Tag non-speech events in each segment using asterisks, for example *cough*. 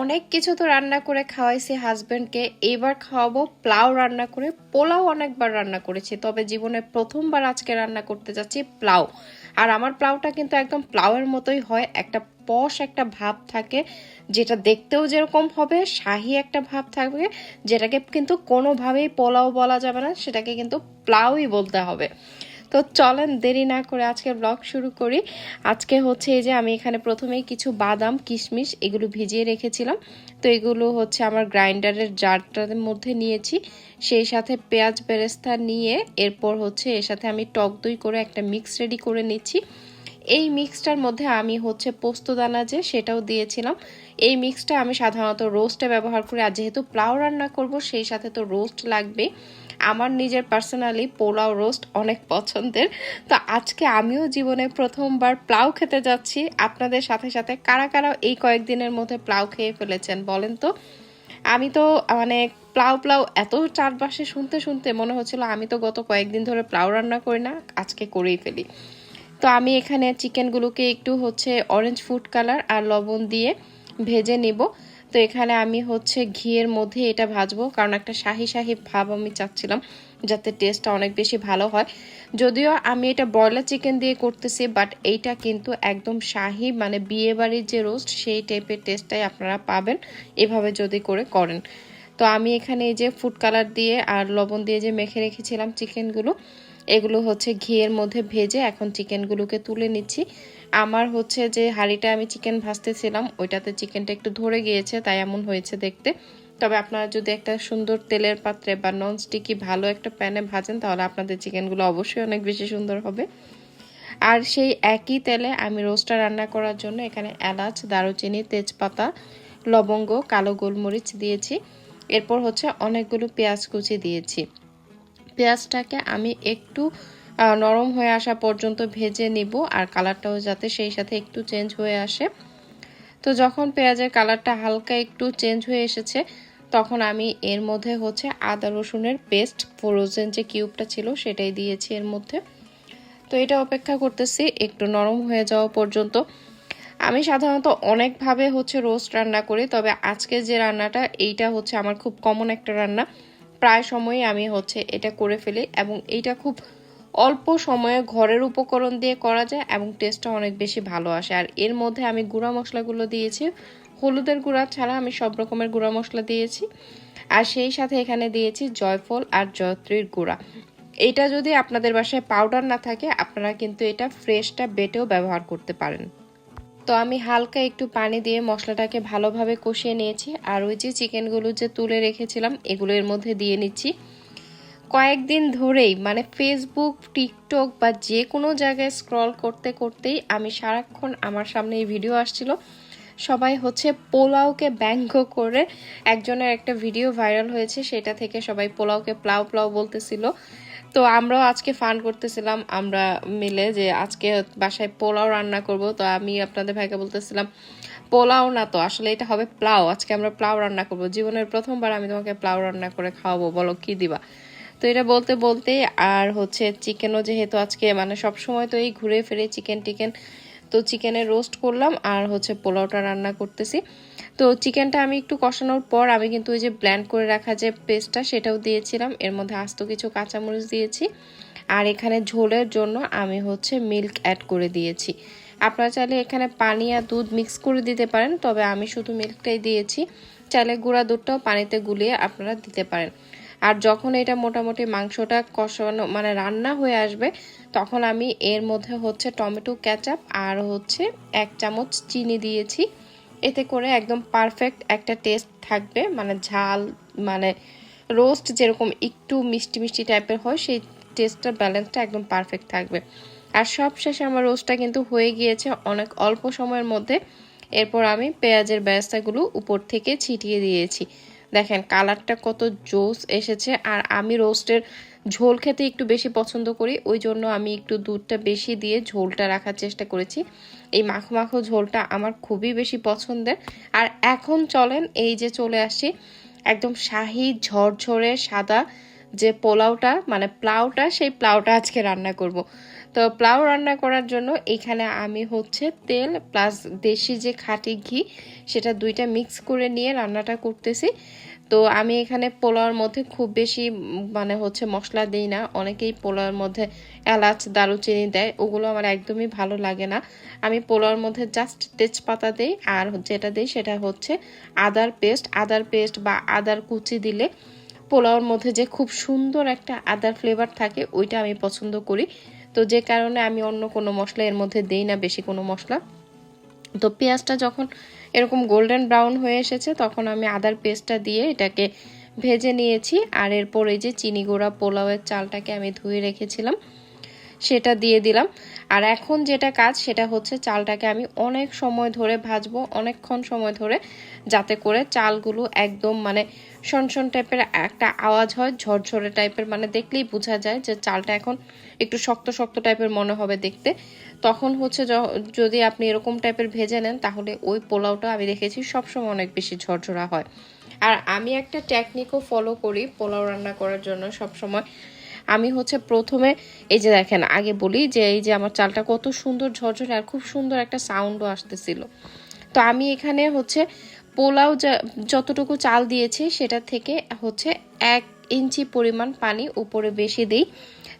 অনেক কিছু তো রান্না করে খাওয়াইছি হাজবেন্ডকে এবার খাওয়াবো, পোলাও রান্না করে, পোলাও অনেকবার রান্না করেছি, তবে জীবনে প্রথমবার আজকে রান্না করতে যাচ্ছি পোলাও। আর আমার পোলাওটা কিন্তু একদম পোলাওয়ের মতোই হয়, একটা পশ একটা ভাব থাকে, যেটা দেখতেও যেরকম হবে, শাহি একটা ভাব থাকবে, যেটাকে কিন্তু কোনোভাবেই পোলাও বলা যাবে না, সেটাকে কিন্তু পোলাওই বলতে হবে। তো চলেন, দেরি না করে আজকে ব্লগ শুরু করি। আজকে হচ্ছে এই যে আমি এখানে প্রথমেই কিছু বাদাম, কিশমিশ এগুলো ভিজিয়ে রেখেছিলাম। তো এগুলো হচ্ছে আমার গ্রাইন্ডারের জারটার মধ্যে নিয়েছি। সেই সাথে পেঁয়াজ বেরেস্তা নিয়ে এরপর হচ্ছে এর সাথে আমি টক দই করে একটা মিক্স রেডি করে নিচ্ছি। এই মিক্সটার মধ্যে আমি হচ্ছে পোস্তদানা যে সেটাও দিয়েছিলাম। এই মিক্সটা আমি সাধারণত রোস্টে ব্যবহার করি। আর যেহেতু প্লাউ রান্না করব, সেই সাথে তো রোস্ট লাগবে আমার নিজের পার্সোনালি পোলাও রোস্ট অনেক পছন্দের। তো আজকে আমিও জীবনে প্রথমবার প্লাউ খেতে যাচ্ছি। আপনাদের সাথে সাথে কারা কারা এই কয়েকদিনের মধ্যে প্লাউ খেয়ে ফেলেছেন বলেন তো? আমি তো মানে প্লাউ প্লাউ এত চারপাশে শুনতে শুনতে মনে হচ্ছিল আমি তো গত কয়েকদিন ধরে প্লাউ রান্না করি না, আজকে করেই ফেলি। তো আমি এখানে চিকেনগুলোকে একটু হচ্ছে অরেঞ্জ ফুড কালার আর লবণ দিয়ে ভেজে নিব। তো এখানে আমি হচ্ছে ঘিয়ের মধ্যে এটা ভাজবো, কারণ একটা শাহি শাহি ভাব আমি চাচ্ছিলাম যাতে টেস্টটা অনেক বেশি ভালো হয়। যদিও আমি এটা ব্রয়লার চিকেন দিয়ে করতেছি বাট এইটা কিন্তু একদম শাহি মানে বিয়ে বাড়ির যে রোস্ট সেই টাইপের টেস্টটাই আপনারা পাবেন। এভাবে যদি করে করেন। তো আমি এখানে এই যে ফুড কালার দিয়ে আর লবণ দিয়ে যে মেখে রেখেছিলাম চিকেনগুলো এগুলো হচ্ছে ঘিয়ের মধ্যে ভেজে এখন চিকেনগুলোকে তুলে নিচ্ছি। আমার হচ্ছে যে হাঁড়িটা আমি চিকেন ভাজতেছিলাম, ওইটাতে চিকেনটা একটু ধরে গিয়েছে, তাই এমন হয়েছে দেখতে। তবে আপনারা যদি একটা সুন্দর তেলের পাত্রে বা নন স্টিকি ভালো একটা প্যানে ভাজেন, তাহলে আপনাদের চিকেনগুলো অবশ্যই অনেক বেশি সুন্দর হবে। আর সেই একই তেলে আমি রোস্টার রান্না করার জন্য এখানে এলাচ, দারুচিনি, তেজপাতা, লবঙ্গ, কালো গোলমরিচ দিয়েছি। এরপর হচ্ছে অনেকগুলো পেঁয়াজ কুচি দিয়েছি। পেঁয়াজটাকে আমি একটু নরম হয়ে আসা পর্যন্ত ভেজে নিব আর কালারটাও যাতে সেই সাথে একটু চেঞ্জ হয়ে আসে। তো যখন পেঁয়াজের কালারটা হালকা একটু চেঞ্জ হয়ে এসেছে, তখন আমি এর মধ্যে হচ্ছে আদা রসুনের পেস্ট, ফ্রোজেন যে কিউবটা ছিল সেটাই দিয়েছি এর মধ্যে। তো এটা অপেক্ষা করতেছি একটু নরম হয়ে যাওয়া পর্যন্ত। আমি সাধারণত অনেকভাবে হচ্ছে রোস্ট রান্না করি, তবে আজকে যে রান্নাটা, এইটা হচ্ছে আমার খুব কমন একটা রান্না। প্রায় সময়ই আমি হচ্ছে এটা করে ফেলি এবং এইটা খুব অল্প সময়ে ঘরের উপকরণ দিয়ে করা যায় এবং টেস্টটা অনেক বেশি ভালো আসে। আর এর মধ্যে আমি গুঁড়া মশলাগুলো দিয়েছি। হলুদের গুঁড়া ছাড়া আমি সব রকমের গুঁড়া মশলা দিয়েছি। আর সেই সাথে এখানে দিয়েছি জয়ফল আর জয়ত্রীর গুঁড়া। এটা যদি আপনাদের বাসায় পাউডার না থাকে, আপনারা কিন্তু এটা ফ্রেশটা বেটেও ব্যবহার করতে পারেন। তো আমি হালকা একটু পানি দিয়ে মশলাটাকে ভালোভাবে কষিয়ে নিয়েছি। আর ওই যে চিকেনগুলো যে তুলে রেখেছিলাম, এগুলো এর মধ্যে দিয়ে নিচ্ছি। কয়েকদিন ধরেই মানে ফেসবুক টিকটক বা যে কোনো জায়গায় স্ক্রল করতে করতেই আমি সারাক্ষণ আমার সামনে এই ভিডিও আসছিল। সবাই হচ্ছে পোলাওকে ব্যঙ্গ করে একজনের একটা ভিডিও ভাইরাল হয়েছে, সেটা থেকে সবাই পোলাওকে প্লাও প্লাও বলতেছিল। তো আমরাও আজকে ফান করতেছিলাম, আমরা মিলে যে আজকে বাসায় পোলাও রান্না করব। তো আমি আপনাদের ভাইকে বলতেছিলাম, পোলাও না তো, আসলে এটা হবে প্লাও, আজকে আমরা প্লাও রান্না করব। জীবনের প্রথমবার আমি তোমাকে প্লাও রান্না করে খাওয়াবো, বলো কি দিবা? তো এটা বলতে বলতে আর হচ্ছে চিকেনও যেহেতু আজকে মানে সব সময় তো এই ঘুরে ফিরে চিকেন টিকেন, তো চিকেনের রোস্ট করলাম আর হচ্ছে পোলাওটা রান্না করতেছি। তো চিকেনটা আমি একটু কষানোর পর আমি কিন্তু ওই যে ব্ল্যান্ড করে রাখা যে পেস্টটা সেটাও দিয়েছিলাম। এর মধ্যে আস্ত কিছু কাঁচামরিচ দিয়েছি। আর এখানে ঝোলের জন্য আমি হচ্ছে মিল্ক অ্যাড করে দিয়েছি। আপনারা চাইলে এখানে পানি আর দুধ মিক্স করে দিতে পারেন, তবে আমি শুধু মিল্কটাই দিয়েছি। চাইলে গুঁড়া দুধটাও পানিতে গুলিয়ে আপনারা দিতে পারেন। আর যখন এটা মোটামুটি মাংসটা কষানো মানে রান্না হয়ে আসবে, তখন আমি এর মধ্যে হচ্ছে টমেটো ক্যাচাপ আর হচ্ছে এক চামচ চিনি দিয়েছি। এতে করে একদম পারফেক্ট একটা টেস্ট থাকবে। মানে ঝাল মানে রোস্ট যেরকম একটু মিষ্টি মিষ্টি টাইপের হয়, সেই টেস্টটার ব্যালেন্সটা একদম পারফেক্ট থাকবে। আর সব শেষে আমার রোস্টটা কিন্তু হয়ে গিয়েছে অনেক অল্প সময়ের মধ্যে। এরপর আমি পেঁয়াজের ব্যবস্থাগুলো উপর থেকে ছিটিয়ে দিয়েছি। দেখেন, কালারটা কত জোস এসেছে। আর আমি রোস্টের ঝোল খেতে একটু বেশি পছন্দ করি, ওই জন্য আমি একটু দুধটা বেশি দিয়ে ঝোলটা রাখার চেষ্টা করেছি। এই মাখো মাখো ঝোলটা আমার খুবই বেশি পছন্দের। আর এখন চলেন, এই যে চলে আসি একদম শাহি ঝরঝরে সাদা যে পোলাওটা মানে প্লাউটা, সেই প্লাউটা আজকে রান্না করব। তো পোলাও রান্না করার জন্য এখানে আমি হচ্ছে তেল প্লাস দেশি যে খাঁটি ঘি, সেটা দুইটা মিক্স করে নিয়ে রান্নাটা করতেছি। তো আমি এখানে পোলাওর মধ্যে খুব বেশি মানে হচ্ছে মশলা দিই না। অনেকেই পোলাওর মধ্যে এলাচ, দারুচিনি দেয়, ওগুলো আমার একদমই ভালো লাগে না। আমি পোলাওর মধ্যে জাস্ট তেজপাতা দিই, আর যেটা দিই সেটা হচ্ছে আদার পেস্ট আদার পেস্ট বা আদার কুচি দিলে পোলাওর মধ্যে যে খুব সুন্দর একটা আদার ফ্লেভার থাকে, ওইটা আমি পছন্দ করি। তো যে কারণে আমি অন্য কোনো মশলা এর মধ্যে দেই না, বেশি কোনো মশলা। তো পেঁয়াজটা যখন এরকম গোল্ডেন ব্রাউন হয়ে এসেছে, তখন আমি আদার পেস্টটা দিয়ে এটাকে ভেজে নিয়েছি। আর এরপর এই যে চিনি গুঁড়া পোলাওয়ের চালটাকে আমি ধুয়ে রেখেছিলাম, সেটা দিয়ে দিলাম। আর এখন যেটা কাজ, সেটা হচ্ছে চালটাকে আমি অনেক সময় ধরে ভাজবো, অনেকক্ষণ সময় ধরে, যাতে করে চালগুলো একদম মানে শনশন টাইপের একটা আওয়াজ হয়, ঝরঝরে টাইপের। মানে দেখলেই বোঝা যায় যে চালটা এখন একটু শক্ত শক্ত টাইপের মনে হবে দেখতে। তখন হচ্ছে যদি আপনি এরকম টাইপের ভেজে নেন, তাহলে ওই পোলাওটা আমি দেখেছি সবসময় অনেক বেশি ঝরঝরা হয়। আর আমি একটা টেকনিকও ফলো করি পোলাও রান্না করার জন্য সবসময়। আমি হচ্ছে প্রথমে, এই যে দেখেন, আগে বলি যে এই যে আমার চালটা কত সুন্দর ঝরঝরে আর খুব সুন্দর একটা সাউন্ডও আসতেছিল। তো আমি এখানে হচ্ছে পোলাও যতটুকু চাল দিয়েছি সেটা থেকে হচ্ছে এক ইঞ্চি পরিমাণ পানি উপরে বেশি দিই।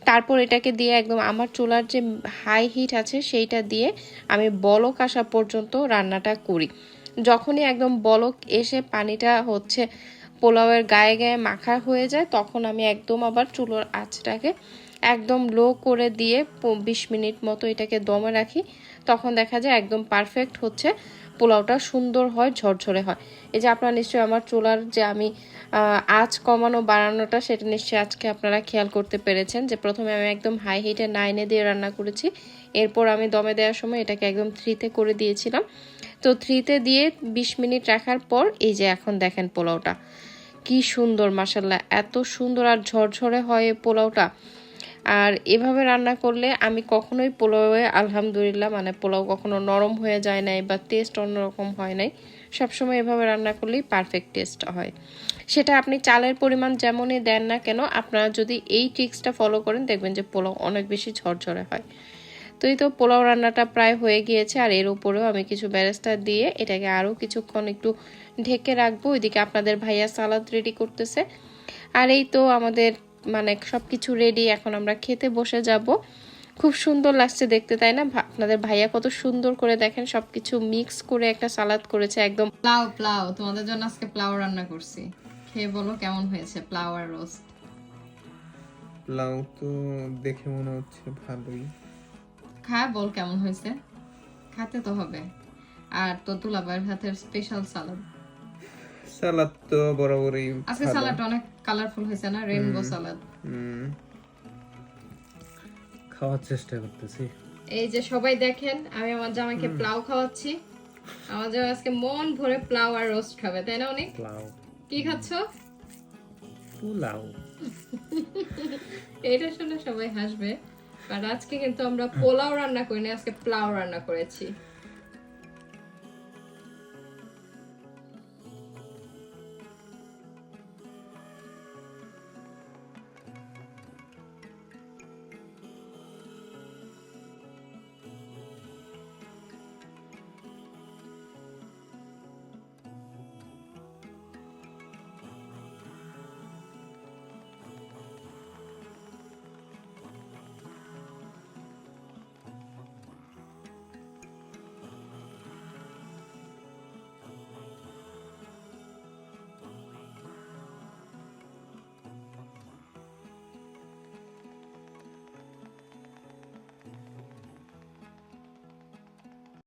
তারপর এটাকে দিয়ে একদম আমার চুলার যে হাই হিট আছে সেইটা দিয়ে আমি বলক আসা পর্যন্ত রান্নাটা করি। যখনই একদম বলক এসে পানিটা হচ্ছে পোলাওয়ের গায়ে গায়ে মাখা হয়ে যায়, তখন আমি একদম আবার চুলোর আঁচটাকে একদম লো করে দিয়ে বিশ মিনিট মতো এটাকে দমে রাখি, তখন দেখা যায় একদম পারফেক্ট হচ্ছে, পোলাওটা সুন্দর হয়, ঝরঝরে হয়। এই যে আপনারা নিশ্চয়ই আমার চুলার যে আমি আঁচ কমানো, বাড়ানোটা, সেটা নিশ্চয়ই আজকে আপনারা খেয়াল করতে পেরেছেন যে প্রথমে আমি একদম হাই হিটে নাইনে দিয়ে রান্না করেছি, এরপর আমি দমে দেওয়ার সময় এটাকে একদম থ্রিতে করে দিয়েছিলাম। তো থ্রিতে দিয়ে বিশ মিনিট রাখার পর এই যে এখন দেখেন পোলাওটা। কি সুন্দর মাসাল্লাহ এত সুন্দর আর ঝরঝরে হয় এই পোলাওটা। আর এভাবে রান্না করলে আমি কখনোই পোলাওয়ে, আলহামদুলিল্লাহ মানে পোলাও কখনো নরম হয়ে যায় নাই বা টেস্ট অন্যরকম হয় নাই। সবসময় এভাবে রান্না করলেই পারফেক্ট টেস্ট হয়। সেটা আপনি চালের পরিমাণ যেমনই দেন না কেন, আপনারা যদি এই ট্রিক্সটা ফলো করেন, দেখবেন যে পোলাও অনেক বেশি ঝরঝরে হয়। তো এই তো পোলাও রান্নাটা প্রায় হয়ে গিয়েছে আর এর উপরেও আমি কিছু ব্যারেস্তা দিয়ে এটাকে আরও কিছুক্ষণ একটু ঢেকে রাখব। ওইদিকে আপনাদের ভাইয়া সালাদ রেডি করতেছে। আর এই তো আমাদের মানে সব কিছু রেডি এখন আমরা খেতে বসে যাব। খুব সুন্দর লাগছে দেখতে তাই না? আপনাদের ভাইয়া কত সুন্দর করে দেখেন সবকিছু মিক্স করে একটা সালাদ করেছে একদম। প্লাউ প্লাউ তোমাদের জন্য আজকে প্লাউ রান্না করছি। খেয়ে বলো কেমন হয়েছে প্লাউ আর রোস্ট লাউ তো দেখে মনে হচ্ছে ভালোই। খা বল কেমন হয়েছে? খাতে তো হবে। আর তো দুলাভাইয়ের হাতের স্পেশাল সালাদ সালাদ তো বরাবরই আজকে ভালো। সালাদটা অনেক কালারফুল হয়েছে না? রেনবো সালাদ খাওয়ার চেষ্টা করতেছি। এই যে সবাই দেখেন আমি আমার জামাইকে প্লাউ খাওয়াচ্ছি। আমার জামাই আজকে মন ভরে প্লাউ আর রোস্ট খাবে তাই না অনেক পোলাও। কি খাচ্ছো? পোলাও। *laughs* এটা শুনে সবাই হাসবে। আর আজকে কিন্তু আমরা পোলাও রান্না করিনি আজকে প্লাও রান্না করেছি।